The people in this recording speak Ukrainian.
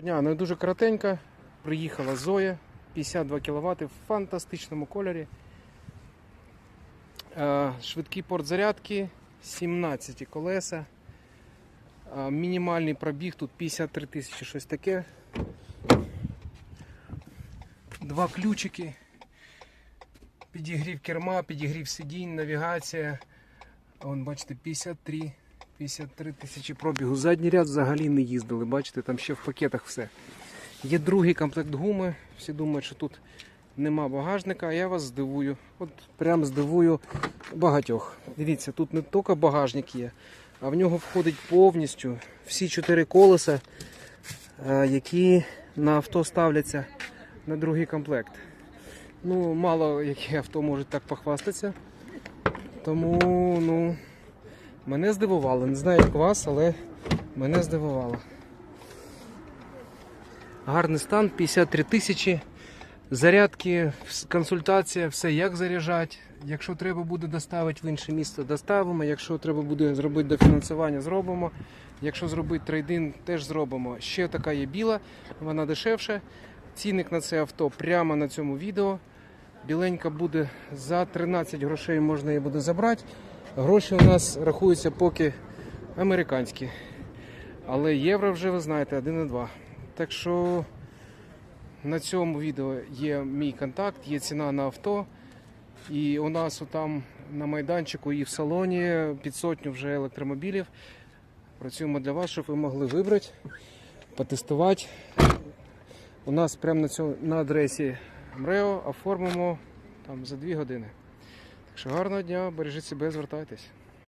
Дня не дуже коротенька. Приїхала Зоя 52 кВт в фантастичному кольорі. Е, Швидкий порт зарядки, 17 колеса. Е, Мінімальний пробіг тут 53 тисячі, щось таке. Два ключики. Підігрів керма, підігрів сидінь, навігація. Вон, бачите, 53, 53 тисячі пробігу. Задній ряд взагалі не їздили, бачите, там ще в пакетах все. Є другий комплект гуми. Всі думають, що тут нема багажника, а я вас здивую. От прям здивую багатьох. Дивіться, тут не тільки багажник є, а в нього входить повністю всі чотири колеса, е, які на авто ставляться на другий комплект. Ну, мало які авто можуть так похвастатися. Тому, ну, мене здивувало. Не знаю, як вас, але мене здивувало. Гарний стан, 53 тисячі. Зарядки, консультація, все як заряджати. Якщо треба буде доставити в інше місце, доставимо. Якщо треба буде зробити дофінансування, зробимо. Якщо зробити трейдин, теж зробимо. Ще така є біла, вона дешевша. Цінник на це авто прямо на цьому відео. Біленька буде за 13 грошей можна її буде забрати. Гроші у нас рахуються поки американські. Але євро вже ви знаєте 1,2. Так що на цьому відео є мій контакт, є ціна на авто. І у нас там на майданчику і в салоні під сотню вже електромобілів. Працюємо для вас, щоб ви могли вибрати, потестувати. У нас прямо на, цьому, на адресі МРЕО оформимо там за 2 години. Так що гарного дня, бережіть себе, звертайтесь.